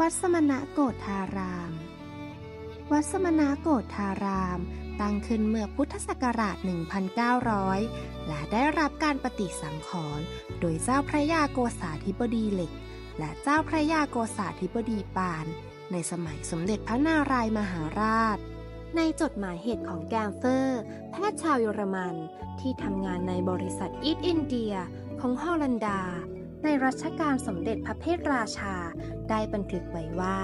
วัดสมณะโกฏาราม วัดสมณะโกฏาราม ตั้งขึ้นเมื่อพุทธศักราช 1900 และได้รับการปฏิสังขรณ์โดยเจ้าพระยาโกษาธิบดีเหล็ก และเจ้าพระยาโกษาธิบดีปาน ในสมัยสมเด็จพระนารายมหาราชในจดหมายเหตุของแกมเฟอร์ แพทย์ชาวเยอรมัน ที่ทำงานในบริษัทอีสต์อินเดียของฮอลันดา ในรัชกาลสมเด็จพระเพทราชา ได้บันทึกไว้ว่า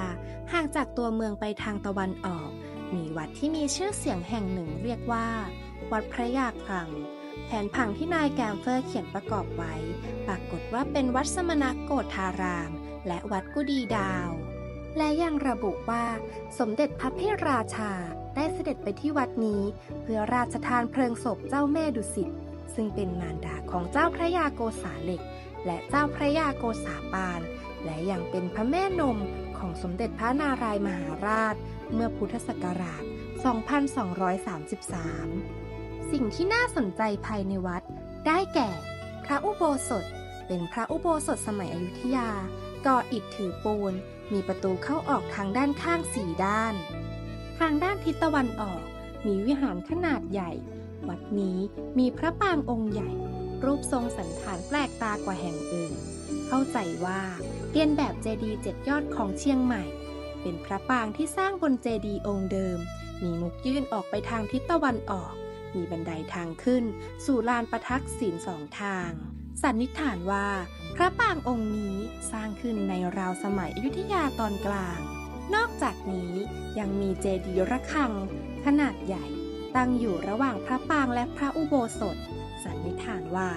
ห่างจากตัวเมืองไปทางตะวันออก มีวัดที่มีชื่อเสียงแห่งหนึ่งเรียกว่า วัดพระยาคลัง แผนผังที่นายแกมเฟอร์เขียนประกอบไว้ ปรากฏว่าเป็นวัดสมณโกฏาราม และวัดกุดีดาว และยังระบุว่า สมเด็จพระเพทราชาได้เสด็จไปที่วัดนี้ เพื่อราชทานเพลิงศพเจ้าแม่ดุสิตซึ่งเป็นมารดาของเจ้าพระยาโกษาเหล็ก และเจ้าพระยาโกษาปาน และยังเป็นพระแม่นมของสมเด็จพระนารายมหาราช เมื่อพุทธศักราช 2233 สิ่งที่น่าสนใจภายในวัด ได้แก่ พระอุโบสถ เป็นพระอุโบสถสมัยอยุธยา ก่ออิฐถือปูน มีประตูเข้าออกทางด้านข้างสี่ด้าน ทางด้านทิศตะวันออก มีวิหารขนาดใหญ่ วัดนี้มีพระปางองค์ใหญ่ รูปทรงสันฐานแปลกตากว่าแห่งอื่น เข้าใจว่าเรียนแบบเจดีย์เจ็ดยอดของเชียงใหม่ เป็นพระปางที่สร้างบนเจดีย์องค์เดิม มีมุกยื่นออกไปทางทิศตะวันออก มีบันไดทางขึ้น สู่ลานประทักษิณสองทาง สันนิษฐานว่า พระปางองค์นี้สร้างขึ้นในราวสมัยอยุธยาตอนกลาง นอกจากนี้ยังมีเจดีย์ระฆัง ขนาดใหญ่ ตั้งอยู่ระหว่างพระปางและพระอุโบสถ สันนิษฐานว่า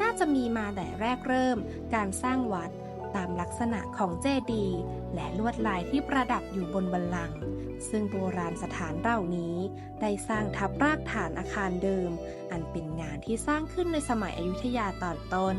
น่าจะมีมาแต่แรกเริ่ม การสร้างวัดตามลักษณะของเจดีย์และลวดลายที่ประดับอยู่บนบัลลังก์ซึ่งโบราณสถานเหล่านี้ ได้สร้างทับรากฐานอาคารเดิม อันเป็นงานที่สร้างขึ้นในสมัยอยุธยาตอนต้น